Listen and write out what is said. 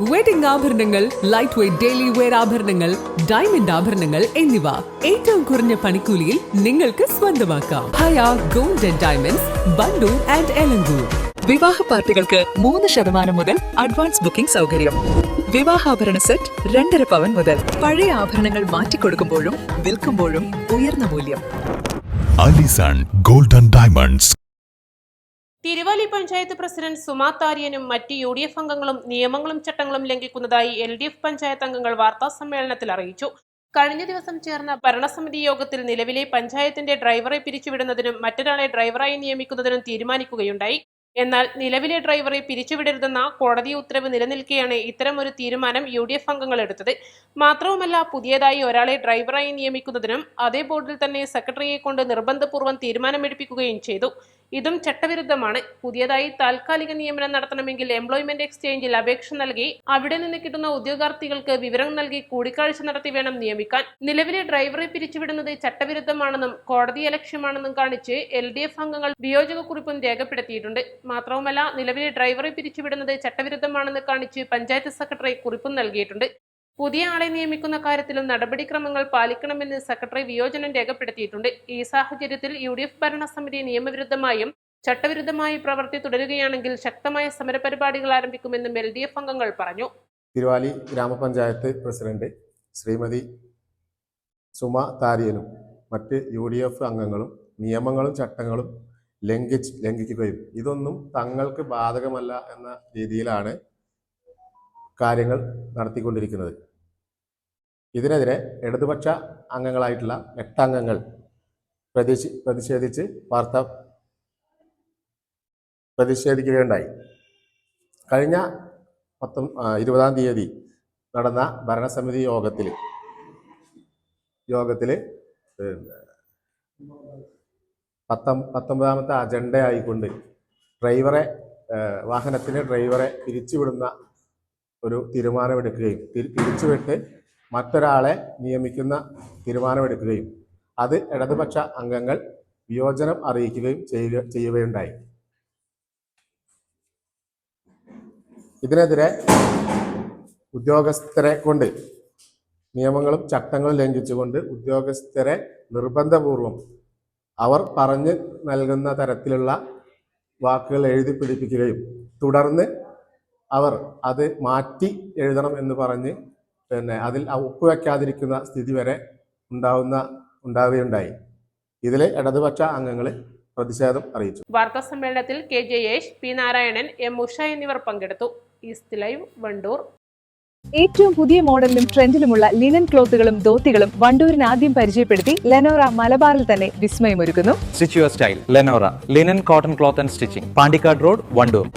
Wedding ആഭരണങ്ങൾ light weight daily wear ആഭരണങ്ങൾ diamond ആഭരണങ്ങൾ എന്നിവ. ഏറ്റവും കുറഞ്ഞ പണിക്കൂലിയിൽ നിങ്ങൾക്ക് സ്വന്തമാക്കാം. Haya gold and diamonds Wandoor and Elankur വിവാഹ പാർട്ടികൾക്ക് മൂന്ന് ശതമാനം മുതൽ അഡ്വാൻസ് ബുക്കിംഗ് സൗകര്യം. വിവാഹാഭരണ സെറ്റ് രണ്ടര പവൻ മുതൽ പഴയ ആഭരണങ്ങൾ മാറ്റിക്കൊടുക്കുമ്പോഴും വിൽക്കുമ്പോഴും ഉയർന്ന മൂല്യം. Alison golden diamonds Thiruvali panchayat president Suma മറ്റ് യു ഡി എഫ് അംഗങ്ങളും നിയമങ്ങളും ചട്ടങ്ങളും ലംഘിക്കുന്നതായി എൽ ഡി എഫ് പഞ്ചായത്ത് അംഗങ്ങൾ വാർത്താ സമ്മേളനത്തിൽ അറിയിച്ചു. കഴിഞ്ഞ ദിവസം ചേർന്ന ഭരണസമിതി യോഗത്തിൽ നിലവിലെ പഞ്ചായത്തിന്റെ ഡ്രൈവറെ പിരിച്ചുവിടുന്നതിനും മറ്റൊരാളെ ഡ്രൈവറായി നിയമിക്കുന്നതിനും തീരുമാനിക്കുകയുണ്ടായി. എന്നാൽ നിലവിലെ ഡ്രൈവറെ പിരിച്ചുവിടരുതെന്ന കോടതി ഉത്തരവ് നിലനിൽക്കെയാണ് ഇത്തരമൊരു തീരുമാനം യു ഡി എഫ് അംഗങ്ങൾ എടുത്തത്. മാത്രവുമല്ല പുതിയതായി ഒരാളെ ഡ്രൈവറായി നിയമിക്കുന്നതിനും അതേ ബോർഡിൽ തന്നെ സെക്രട്ടറിയെ കൊണ്ട് നിർബന്ധപൂർവം തീരുമാനമെടുപ്പിക്കുകയും ചെയ്തു. ഇതും ചട്ടവിരുദ്ധമാണ്. പുതിയതായി താൽക്കാലിക നിയമനം നടത്തണമെങ്കിൽ എംപ്ലോയ്മെന്റ് എക്സ്ചേഞ്ചിൽ അപേക്ഷ നൽകി അവിടെ നിന്ന് കിട്ടുന്ന ഉദ്യോഗാർത്ഥികൾക്ക് വിവരം നൽകി കൂടിക്കാഴ്ച നടത്തി വേണം നിയമിക്കാൻ. നിലവിലെ ഡ്രൈവറെ പിരിച്ചുവിടുന്നത് ചട്ടവിരുദ്ധമാണെന്നും കോടതിയെ ലക്ഷ്യമാണെന്നും കാണിച്ച് എൽ ഡി എഫ് അംഗങ്ങൾ വിയോജകക്കുറിപ്പും രേഖപ്പെടുത്തിയിട്ടുണ്ട്. മാത്രവുമല്ല നിലവിലെ ഡ്രൈവറെ പിരിച്ചുവിടുന്നത് ചട്ടവിരുദ്ധമാണെന്ന് കാണിച്ച് പഞ്ചായത്ത് സെക്രട്ടറി കുറിപ്പും നൽകിയിട്ടുണ്ട്. പുതിയ ആളെ നിയമിക്കുന്ന കാര്യത്തിലും നടപടിക്രമങ്ങൾ പാലിക്കണമെന്ന് സെക്രട്ടറി വിയോജനം രേഖപ്പെടുത്തിയിട്ടുണ്ട്. ഈ സാഹചര്യത്തിൽ യു ഡി എഫ് ഭരണസമിതി നിയമവിരുദ്ധമായും ചട്ടവിരുദ്ധമായി പ്രവൃത്തി തുടരുകയാണെങ്കിൽ ശക്തമായ സമരപരിപാടികൾ ആരംഭിക്കുമെന്നും എൽ ഡി എഫ് അംഗങ്ങൾ പറഞ്ഞു. തിരുവാലി ഗ്രാമപഞ്ചായത്ത് പ്രസിഡന്റ് ശ്രീമതി സുമ താരിയനും മറ്റ് യു ഡി എഫ് അംഗങ്ങളും നിയമങ്ങളും ചട്ടങ്ങളും ലംഘിച്ച് ലംഘിക്കുകയും. ഇതൊന്നും തങ്ങൾക്ക് ബാധകമല്ല എന്ന രീതിയിലാണ് കാര്യങ്ങൾ നടത്തിക്കൊണ്ടിരിക്കുന്നത്. ഇതിനെതിരെ ഇടതുപക്ഷ അംഗങ്ങളായിട്ടുള്ള എട്ടംഗങ്ങൾ പ്രതിഷി പ്രതിഷേധിച്ച് വാർത്ത പ്രതിഷേധിക്കുകയുണ്ടായി. കഴിഞ്ഞ പത്തൊ ഇരുപതാം തീയതി നടന്ന ഭരണസമിതി യോഗത്തിൽ യോഗത്തിൽ പത്തം പത്തൊമ്പതാമത്തെ അജണ്ടയായിക്കൊണ്ട് ഡ്രൈവറെ വാഹനത്തിന് ഡ്രൈവറെ പിരിച്ചുവിടുന്ന ഒരു തീരുമാനമെടുക്കുകയും തിരിച്ചുവിട്ട് മറ്റൊരാളെ നിയമിക്കുന്ന തീരുമാനമെടുക്കുകയും അത് ഇടതുപക്ഷ അംഗങ്ങൾ വിയോജനം അറിയിക്കുകയും ചെയ്യുക ചെയ്യുകയുണ്ടായി. ഇതിനെതിരെ ഉദ്യോഗസ്ഥരെ കൊണ്ട് നിയമങ്ങളും ചട്ടങ്ങളും ലംഘിച്ചുകൊണ്ട് ഉദ്യോഗസ്ഥരെ നിർബന്ധപൂർവം അവർ പറഞ്ഞു നൽകുന്ന തരത്തിലുള്ള വാക്കുകൾ എഴുതി പിടിപ്പിക്കുകയും തുടർന്ന് അവർ അത് മാറ്റി എഴുതണം എന്ന് പറഞ്ഞ് പിന്നെ അതിൽ ഒപ്പുവെക്കാതിരിക്കുന്ന സ്ഥിതി വരെ ഉണ്ടാവുന്ന ഉണ്ടാവുകയുണ്ടായി. ഇതിലെ ഇടതുപക്ഷ അംഗങ്ങൾ പ്രതിഷേധം അറിയിച്ചു. വാർത്താ സമ്മേളനത്തിൽ K Jayesh P Narayanan M Usha എന്നിവർ പങ്കെടുത്തു. East live Wandoor. ഏറ്റവും പുതിയ മോഡലിലും ട്രെൻഡിലുമുള്ള ലിനൻ ക്ലോത്തുകളും ധോത്തികളും വണ്ടൂരിന് ആദ്യം പരിചയപ്പെടുത്തി ലെനോറ മലബാറിൽ തന്നെ വിസ്മയമൊരുക്കുന്നു. Stitch your style Lenora linen cotton cloth and stitching Pandikkad road Vandoor.